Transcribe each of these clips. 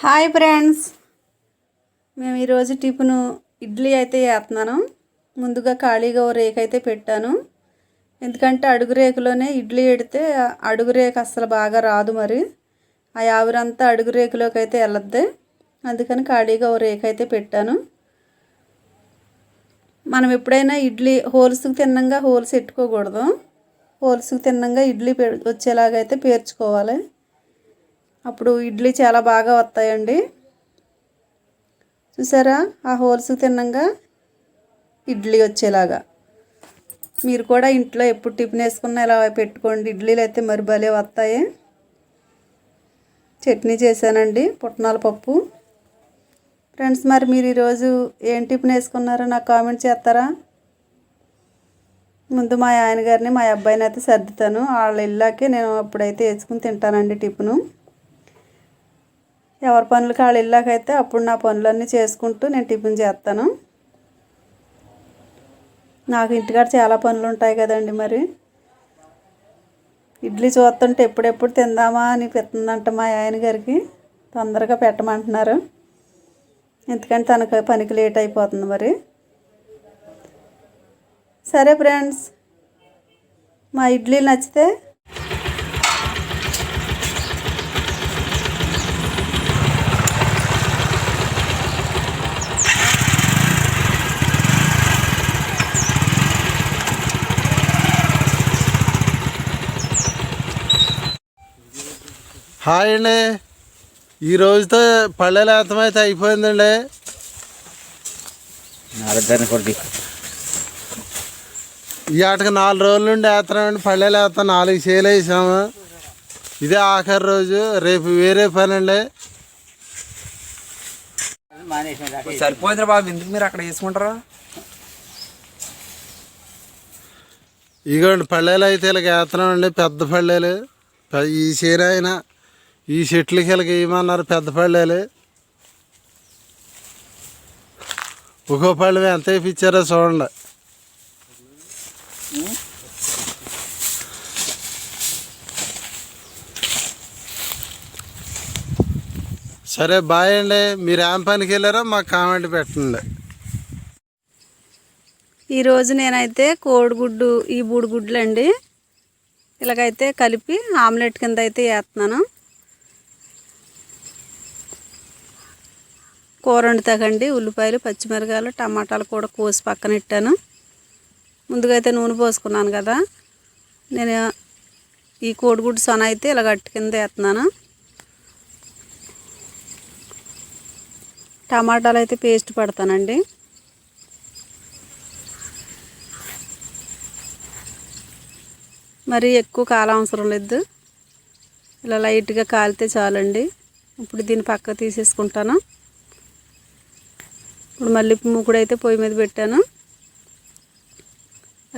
Hi friends. మేము ఈరోజు tiffin idli అయితే వేస్తున్నాను ముందుగా ఖాళీగా ఓ రేకు అయితే పెట్టాను. ఎందుకంటే అడుగు రేకులోనే ఇడ్లీ పెడితే అడుగు రేకు అస్సలు బాగా రాదు మరి. ఆ ఆవిరంతా అడుగు రేకులోకి అయితే వెళ్ళద్ది. అందుకని ఖాళీగా ఓ రేకు అయితే పెట్టాను. మనం ఎప్పుడైనా ఇడ్లీ హోల్స్కి తిన్నంగా హోల్స్ పెట్టుకోకూడదు. హోల్స్కి తిన్నంగా ఇడ్లీ వచ్చేలాగైతే పేర్చుకోవాలి. అప్పుడు ఇడ్లీ చాలా బాగా వస్తాయండి. చూసారా? ఆ హోల్స్ తిన్నంగా ఇడ్లీ వచ్చేలాగా. మీరు కూడా ఇంట్లో ఎప్పుడు టిఫిన్ వేసుకున్నా ఇలా పెట్టుకోండి. ఇడ్లీలు అయితే మరి భలే వస్తాయి. చట్నీ చేశానండి పుట్నాల పప్పు. ఫ్రెండ్స్ మరి మీరు ఈరోజు ఏం టిఫిన్ వేసుకున్నారో నాకు కామెంట్ చేస్తారా? ముందు మా ఆయన గారిని మా అబ్బాయిని అయితే సర్దుతాను. వాళ్ళ వెళ్ళాకే నేను అప్పుడైతే వేసుకుని తింటానండి టిఫిను. ఎవరి పనులు కాళ్ళు వెళ్ళాకైతే అప్పుడు నా పనులన్నీ చేసుకుంటూ నేను టిఫిన్ చేస్తాను. నాకు ఇంటికాడ చాలా పనులు ఉంటాయి కదండి మరి. ఇడ్లీ చూస్తుంటే ఎప్పుడెప్పుడు తిందామా అని పెట్టిందంట మా ఆయన గారికి తొందరగా పెట్టమంటున్నారు. ఎందుకంటే తనకు పనికి లేట్ అయిపోతుంది మరి. సరే ఫ్రెండ్స్ మా ఇడ్లీ నచ్చితే హాయ్ అండి. ఈ రోజుతో పల్లెల ఏతం అయితే అయిపోయిందండి ఈ ఆటకి నాలుగు రోజుల నుండి వేస్తున్నామండి పల్లెల ఏత నాలుగు చేలు వేసాము. ఇదే ఆఖరి రోజు రేపు వేరే పని అండి సరిపోయిందిరా బాబు ఎందుకు మీరు అక్కడ వేసుకుంటారా? ఇగోండి పల్లెలు అయితే ఇలాగ వేస్తున్నామండి పెద్ద పల్లెలు. పె- ఈ చీర అయినా ఈ చెట్లకి ఇలాగ వేయమన్నారు పెద్ద పల్లెలు ఒక్కో పళ్ళు ఎంత వేయించారో చూడండి. సరే బాయ్ అండి. మీరు ఏం పనికి వెళ్ళారో మాకు కామెంట్ పెట్టండి. ఈరోజు నేనైతే కోడిగుడ్డు ఈ బూడిగుడ్లు అండి ఇలాగైతే కలిపి ఆమ్లెట్ కింద అయితే వేస్తున్నాను. కూర వండుతాకండి ఉల్లిపాయలు పచ్చిమిరకాయలు టమాటాలు కూడా కోసి పక్కన పెట్టాను ముందుగా అయితే నూనె పోసుకున్నాను కదా. నేను ఈ కోడిగుడ్డు సొన అయితే ఇలా గట్టి కింద వేస్తున్నాను. టమాటాలు అయితే పేస్ట్ పడతానండి. మరి ఎక్కువ కాలం అవసరం లేదు. ఇలా లైట్గా కాలితే చాలండి. ఇప్పుడు దీన్ని పక్క తీసేసుకుంటాను. ఇప్పుడు మళ్ళీ మూకుడు అయితే పొయ్యి మీద పెట్టాను.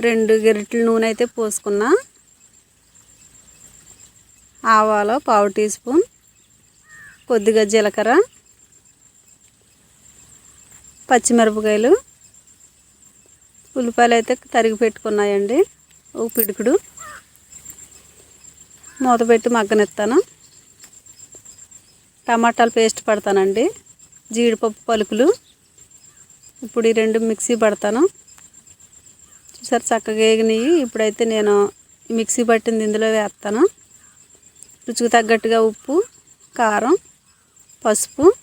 రెండు గరిటెల నూనె అయితే పోసుకున్నా. ఆవాలు పావు టీ స్పూన్ కొద్దిగా జీలకర్ర పచ్చిమిరపకాయలు ఉల్లిపాయలు అయితే తరిగి పెట్టుకున్నాయండి. ఒక పిడుకుడు. మూత పెట్టి మగ్గనిస్తాను. టమాటాలు పేస్ట్ పడతానండి. జీడిపప్పు పలుకులు. ఇప్పుడు ఈ రెండు మిక్సీ పడతాను. చూసారు చక్కగా వేగినాయి ఇప్పుడైతే నేను మిక్సీ పట్టింది ఇందులో వేస్తాను. రుచికి తగ్గట్టుగా ఉప్పు కారం పసుపు.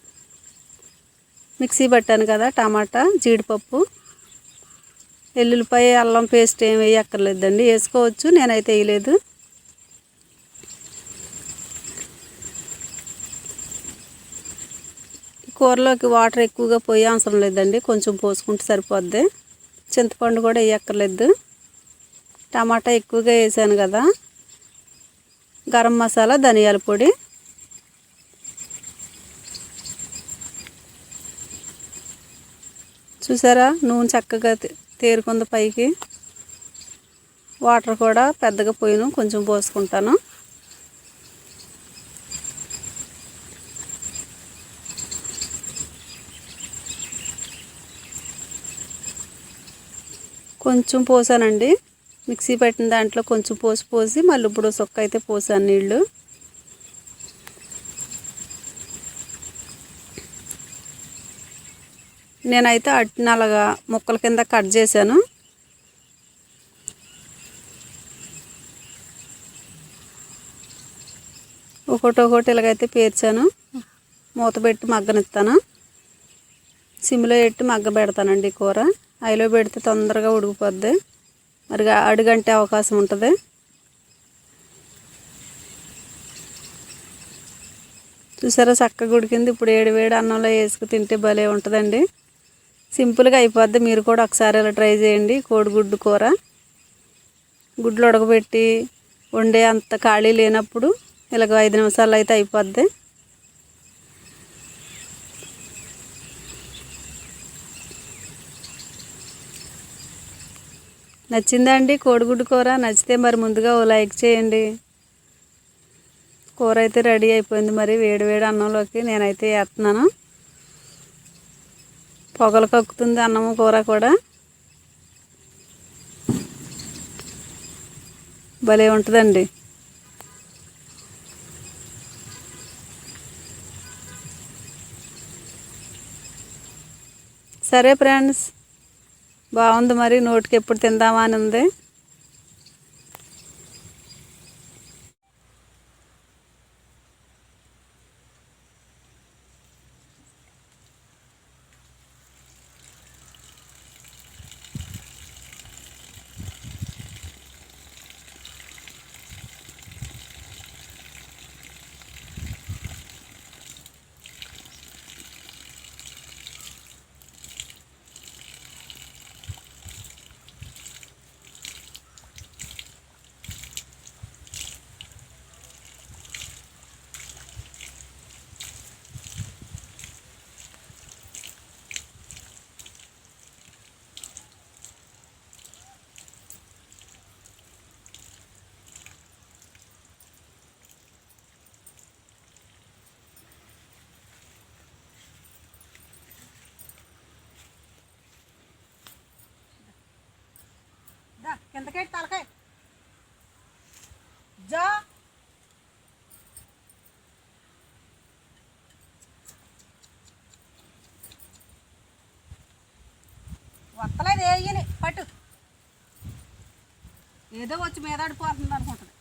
మిక్సీ పట్టాను కదా టమాటా జీడిపప్పు. ఎల్లుల్లిపాయ అల్లం పేస్ట్ ఏమి వేయక్కర్లేదండి. వేసుకోవచ్చు నేనైతే వేయలేదు. కూరలోకి వాటర్ ఎక్కువగా పోయే అవసరం లేదండి. కొంచెం పోసుకుంటే సరిపోద్ది. చింతపండు కూడా వేయక్కర్లేదు. టమాటా ఎక్కువగా వేసాను కదా. గరం మసాలా ధనియాల పొడి. చూసారా? నూనె చక్కగా తేరుకుంది పైకి. వాటర్ కూడా పెద్దగా పోయిను. కొంచెం పోసుకుంటాను. కొంచెం పోసానండి. మిక్సీ పెట్టిన దాంట్లో కొంచెం పోసి పోసి మళ్ళీ ఇప్పుడు సొక్క అయితే పోసాను నీళ్ళు. నేనైతే అట్టిని అలాగా ముక్కల కింద కట్ చేశాను. ఒకటి ఒకటి ఇలాగైతే పేర్చాను. మూత పెట్టి మగ్గనిస్తాను. సిమ్లో పెట్టి మగ్గ పెడతానండి ఈ కూర. ఐలో పెడితే తొందరగా ఉడికిపోద్ది. మరి అడుగంటే అవకాశం ఉంటుంది. చూసారా చక్కగా ఉడికింది. ఇప్పుడు ఏడు వేడి అన్నంలో వేసుకు తింటే భలే ఉంటుందండి. సింపుల్గా అయిపోద్ది. మీరు కూడా ఒకసారి ఇలా ట్రై చేయండి. కోడిగుడ్డు కూర. గుడ్లు ఉడకబెట్టి వండే అంత ఖాళీ లేనప్పుడు ఇలాగ ఐదు నిమిషాలు అయితే అయిపోద్ది. నచ్చిందా అండి? కోడిగుడ్డు కూర? నచ్చితే మరి ముందుగా ఓ లైక్ చేయండి. కూర అయితే రెడీ అయిపోయింది మరి వేడి వేడి అన్నంలోకి నేనైతే వేస్తున్నాను. పొగలు కక్కుతుంది అన్నము కూర కూడా. భలే ఉంటుందండి. సరే ఫ్రెండ్స్. బాగుంది మరి నోటికి ఎప్పుడు తిందామా అని ఉంది. కిందకెట్టి తలకాయ. జా. వత్తలేదు వేయని పట్టు. ఏదో వచ్చి మీద అనుకుంటుంది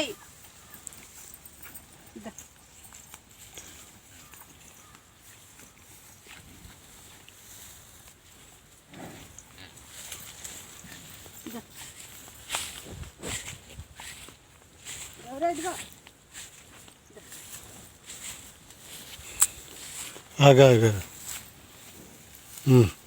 い。あがあがうん。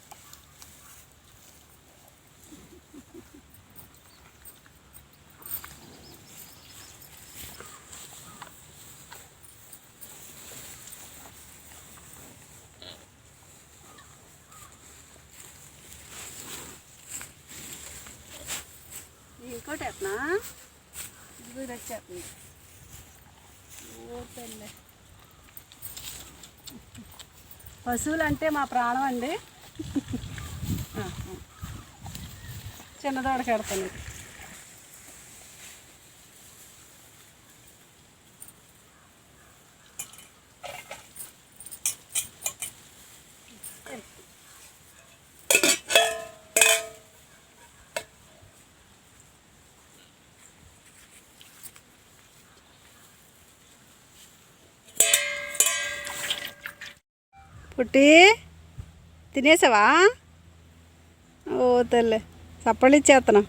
చెప్పండి. ఓపెన్లే. పశువులు అంటే మా ప్రాణం అండి చిన్నదోడ కడతాను పుట్టి. తినేసావా? ఓ తల్లి. చప్పళ్ళు ఇచ్చేస్తున్నాం